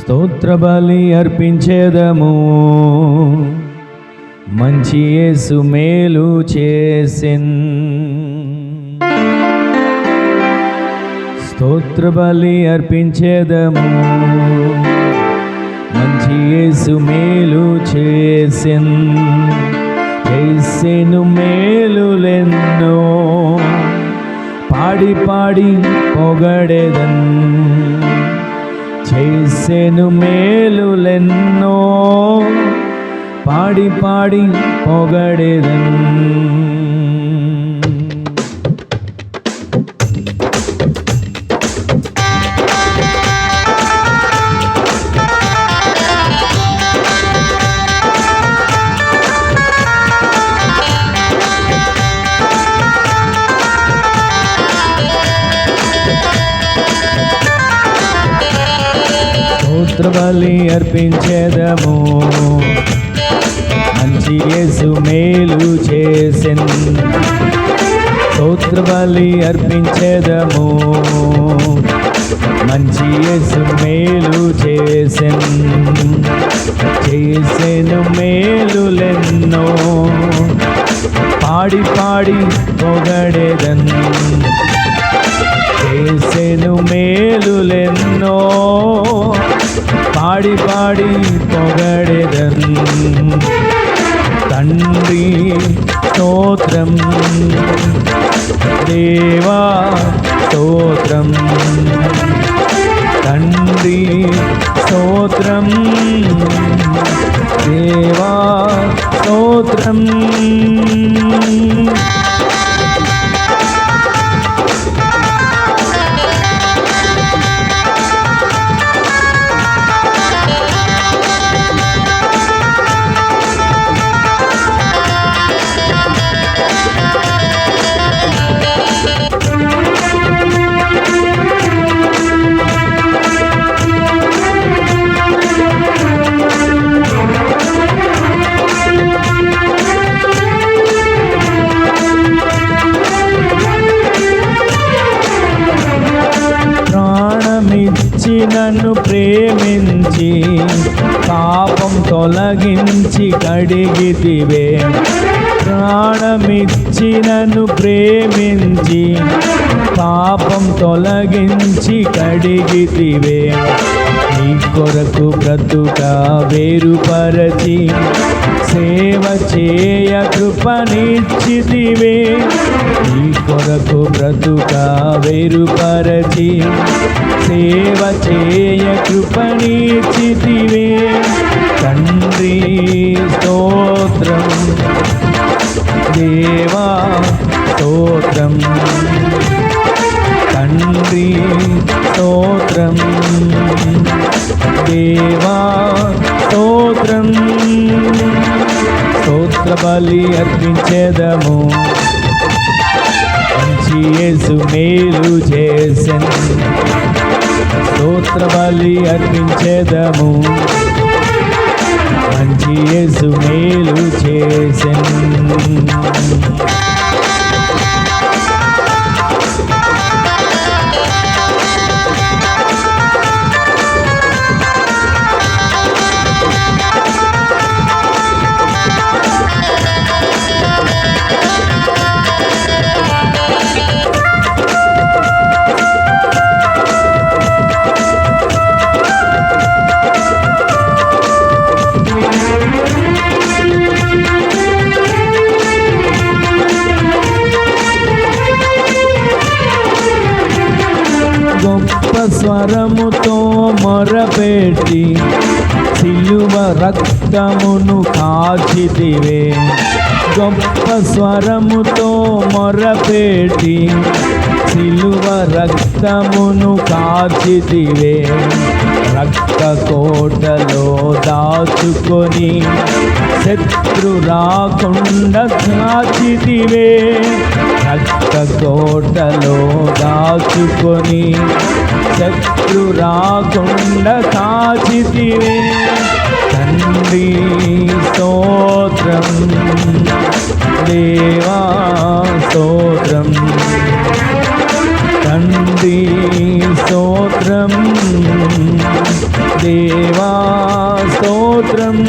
స్తోత్ర బలి అర్పించేదము. మంచి యేసు మేలు చేసిన్. స్తోత్ర బలి అర్పించేదము. మంచి యేసు మేలు చేసిన్. చేసెను మేలులెన్నో పాడి పాడి పొగడెదన్. చేసెను మేలులెన్నో పాడి పాడి పొగడెదన్ స్తోత్ర అర్పించేదము. మంచి యేసు మేలు చేసెన్. స్తోత్ర అర్పించేదము. మంచి యేసు మేలు చేసెన్. చేసెను మేలులెన్నో. పాడి పాడి పొగడెదన్. చేసెను మేలులెన్నో. పాడి పాడి పొగడెదన్ తండ్రి స్తోత్రం దేవా స్తోత్రం నన్ను ప్రేమించి పాపం తొలగించి కడిగితివే. ప్రాణమిచ్చి నన్ను ప్రేమించి పాపం తొలగించి కడిగితివే నీ కొరకు బ్రతుక వేరుపరచి సేవ చేయ కృపనిచ్చితివే నీ కొరకు బ్రతుక వేరుపరచి సేవ చేయ కృపనిచ్చితివే తండ్రి స్తోత్రం దేవ స్తోత్రం. దేవా స్తోత్రం. స్తోత్ర బలి అర్పించేదము. మంచి యేసు మేలు చేసెన్. స్తోత్ర బలి అర్పించేదము. మంచి యేసు మేలు చేసెన్. పెట్టి సిలువ రక్తమును కాచితివే. గొప్ప స్వరముతో మొరపెట్టి సిలువ రక్తమును కాచితివే. రక్త కోటలో దాచుకొని శత్రు రాకుండా కాచితివే రక్త కోటలో దాచుకొని శత్రు రాకుండా కాచితివే తండ్రి స్తోత్రం దేవా స్తోత్రం. నంది స్తోత్రం. దేవా స్తోత్రం.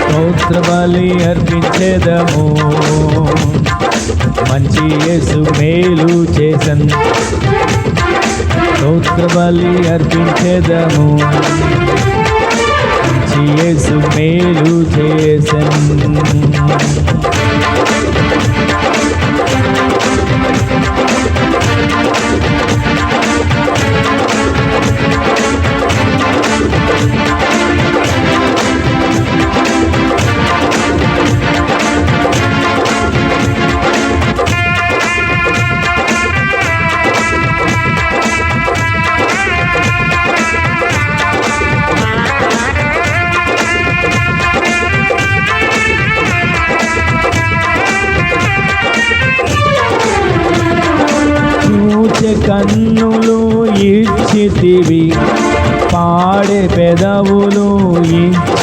స్తోత్ర బలి అర్పించేదము. మంచి యేసు మేలు చేసన్. స్తోత్ర బలి అర్పించేదము. మంచి యేసు మేలు చేసన్.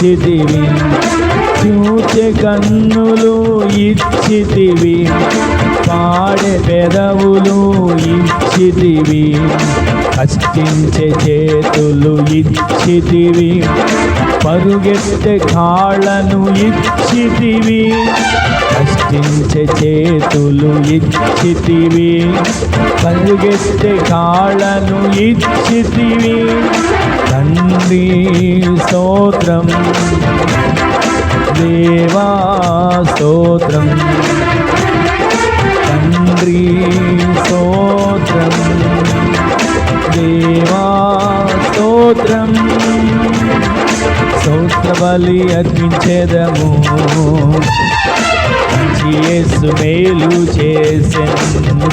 ఇచ్చితివి. చూచే కన్నులు ఇచ్చితివి. పాడే పెదవులు ఇచ్చితివి. కష్టించే చేతులు ఇచ్చితివి. పరుగెత్తే కాళ్ళను ఇచ్చితివి. కష్టించే చేతులు ఇచ్చితివి. పరుగెత్తే కాళ్ళను ఇచ్చితివి. నంది స్తోత్రం. దేవా స్తోత్రం. తండ్రి స్తోత్రం. దేవా స్తోత్రం. స్తోత్ర బలి అర్పించేదము. యేసు మేలు చేసెను.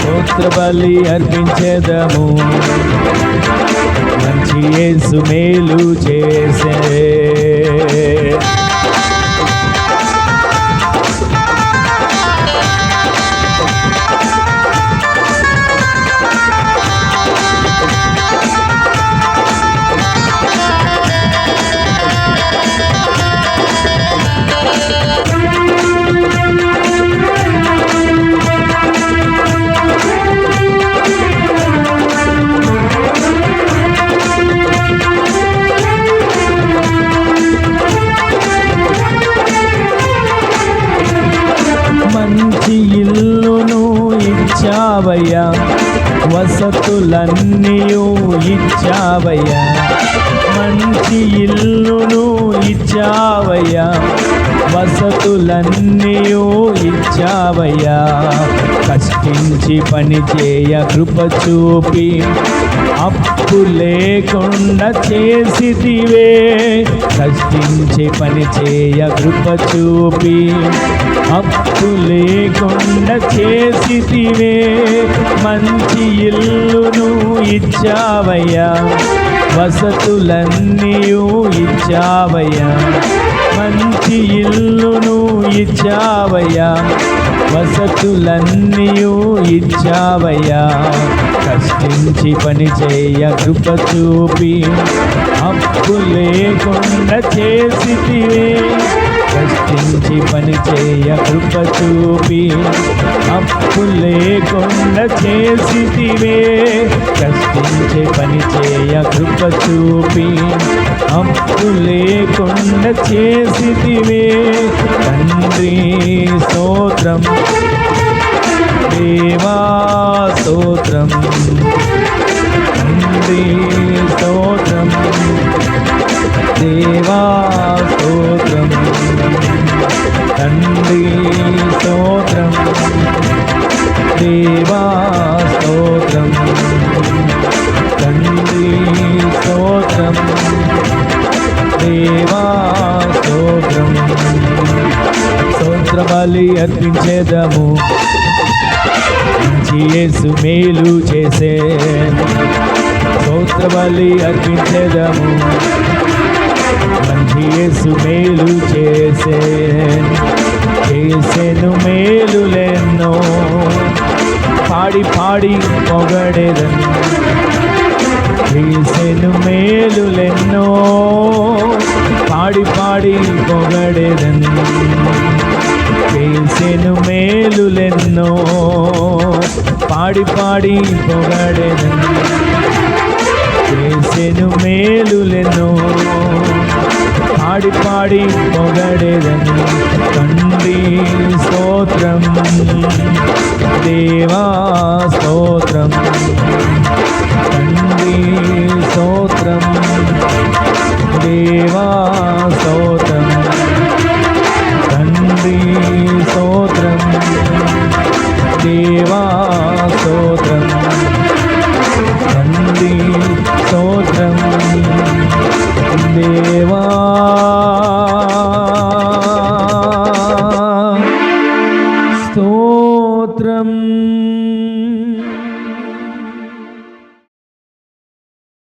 స్తోత్ర బలి అర్పించేదము. మంచి యేసు మేలు చేసే వసతులన్నీయు ఇచ్చావయ్యా మంచి ఇల్లును ఇచ్చావయ్యా. వసతులన్నీయూ ఇచ్చావయ్యా కష్టించి పని చేయ కృప చూపి. అప్పు లేకుండా చేసితివే. కష్టించి పని చేయ కృప చూపి. అప్పు లేకుండా చేసితివే. మంచి ఇల్లును ఇచ్చావయ్యా. వసతులన్నీయు ఇచ్చావయ్యా. మంచి ఇల్లును ఇచ్చావయ్యా. వసతులన్నీయు ఇచ్చావయ్యా. కష్టించి పని చేయ కృప చూపి అప్పు లేకుండా చేసితివే. కష్టించి పని చేయ కృప చూపి అప్పు లేకుండా చేసివే కష్టించి పని చేయ కృప చూపి అప్పు లేకుండా చేసివే తండ్రి స్తోత్రం దేవా స్తోత్రం. తండ్రి స్తోత్రం దేవా స్తోత్రం. తండ్రి స్తోత్రం దేవా స్తోత్రం తండ్రి స్తోత్రం దేవా స్తోత్రం స్తోత్ర బలి అర్పించేదము. మంచి యేసు మేలు చేసే. స్తోత్ర బలి అర్పించేదము యేసు మేలు చేసే చేసెను మేలులెన్నో పాడి పాడి పొగడెదను. చేసెను మేలులెన్నో పాడి పాడి పొగడెదను. చేసెను మేలులెన్నో పాడి పాడి పొగడెదను. చేసెను ஆடி பாடி புகழிதனை கண்டி ஸ்தோத்திரம். தேவா ஸ்தோத்திரம். கண்டி ஸ்தோத்திரம். தேவா ஸ்தோத்திரம். கண்டி ஸ்தோத்திரம். தேவா ஸ்தோத்திரம்.